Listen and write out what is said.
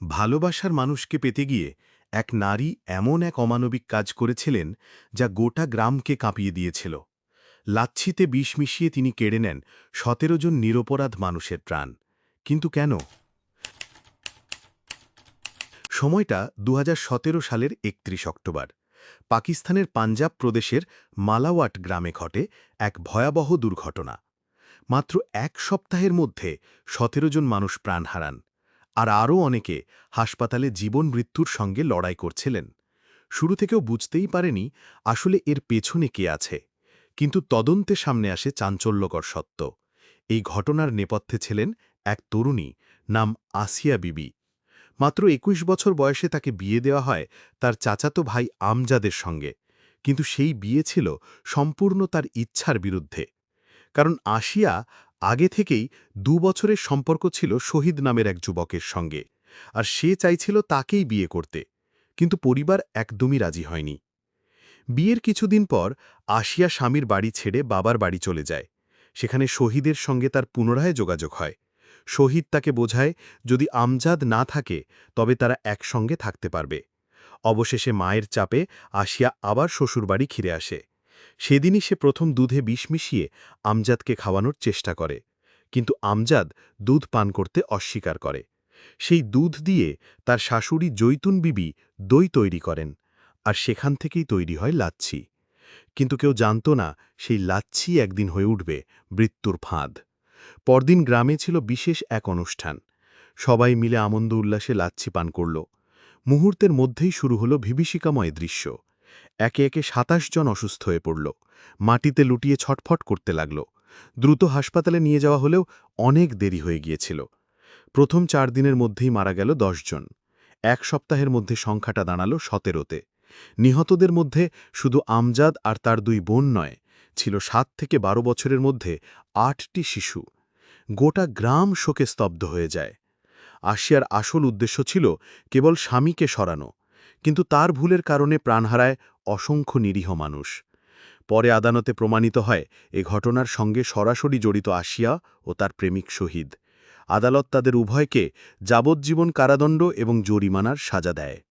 ভালোবাসার মানুষকে পেতে গিয়ে এক নারী এমন এক অমানবিক কাজ করেছিলেন যা গোটা গ্রামকে কাঁপিয়ে দিয়েছিল। লাচ্ছিতে বিষ মিশিয়ে তিনি কেড়ে নেন সতেরো জন নিরপরাধ মানুষের প্রাণ কিন্তু কেন? সময়টা দু হাজার সতেরো সালের একত্রিশ অক্টোবর। পাকিস্তানের পাঞ্জাব প্রদেশের মালাওয়াট গ্রামে ঘটে এক ভয়াবহ দুর্ঘটনা। মাত্র এক সপ্তাহের মধ্যে সতেরো জন মানুষ প্রাণ হারান। আর আরও অনেকে হাসপাতালে জীবন মৃত্যুর সঙ্গে লড়াই করছিলেন। শুরু থেকেও বুঝতেই পারেনি আসলে এর পেছনে কে আছে। কিন্তু তদন্তে সামনে আসে চাঞ্চল্যকর সত্য। এই ঘটনার নেপথ্যে ছিলেন এক তরুণী নাম আসিয়া বিবি। মাত্র একুশ বছর বয়সে তাকে বিয়ে দেওয়া হয় তার চাচাতো ভাই আমজাদের সঙ্গে। কিন্তু সেই বিয়ে ছিল সম্পূর্ণ তার ইচ্ছার বিরুদ্ধে। কারণ আসিয়া আগে থেকেই দু বছরের সম্পর্ক ছিল শহীদ নামের এক যুবকের সঙ্গে। আর সে চাইছিল তাকেই বিয়ে করতে, কিন্তু পরিবার একদমই রাজি হয়নি। বিয়ের কিছুদিন পর আসিয়া স্বামীর বাড়ি ছেড়ে বাবার বাড়ি চলে যায়। সেখানে শহীদের সঙ্গে তার পুনরায় যোগাযোগ হয়। শহীদ তাকে বোঝায়, যদি আমজাদ না থাকে, তবে তারা একসঙ্গে থাকতে পারবে। অবশেষে মায়ের চাপে আসিয়া আবার শ্বশুরবাড়ি ফিরে আসে। সেদিনই সে প্রথম দুধে বিষ মিশিয়ে আমজাদকে খাওয়ানোর চেষ্টা করে, কিন্তু আমজাদ দুধ পান করতে অস্বীকার করে। সেই দুধ দিয়ে তার শাশুড়ি জৈতুন বিবি দই তৈরি করেন, আর সেখান থেকেই তৈরি হয় লাচ্ছি। কিন্তু কেউ জানত না সেই লাচ্ছি একদিন হয়ে উঠবে মৃত্যুর ফাঁদ। পরদিন গ্রামে ছিল বিশেষ এক অনুষ্ঠান। সবাই মিলে আনন্দ উল্লাসে লাচ্ছি পান করল। মুহূর্তের মধ্যেই শুরু হলো বিভীষিকাময় দৃশ্য। একে একে সাতাশ জন অসুস্থ হয়ে পড়ল। মাটিতে লুটিয়ে ছটফট করতে লাগল। দ্রুত হাসপাতালে নিয়ে যাওয়া হলেও অনেক দেরি হয়ে গিয়েছিল। প্রথম চার দিনের মধ্যেই মারা গেল জন। এক সপ্তাহের মধ্যে সংখ্যাটা দাঁড়াল সতেরোতে। নিহতদের মধ্যে শুধু আমজাদ আর তার দুই বোন নয়, ছিল সাত থেকে বারো বছরের মধ্যে আটটি শিশু। গোটা গ্রাম শোকে স্তব্ধ হয়ে যায়। আসিয়ার আসল উদ্দেশ্য ছিল কেবল স্বামীকে সরানো, কিন্তু তার ভুলের কারণে প্রাণ হারায় অসংখ্য নিরীহ মানুষ। পরে আদালতে প্রমাণিত হয়, এ ঘটনার সঙ্গে সরাসরি জড়িত আসিয়া ও তার প্রেমিক শহীদ। আদালত তাদের উভয়কে যাবজ্জীবন কারাদণ্ড এবং জরিমানার সাজা দেয়।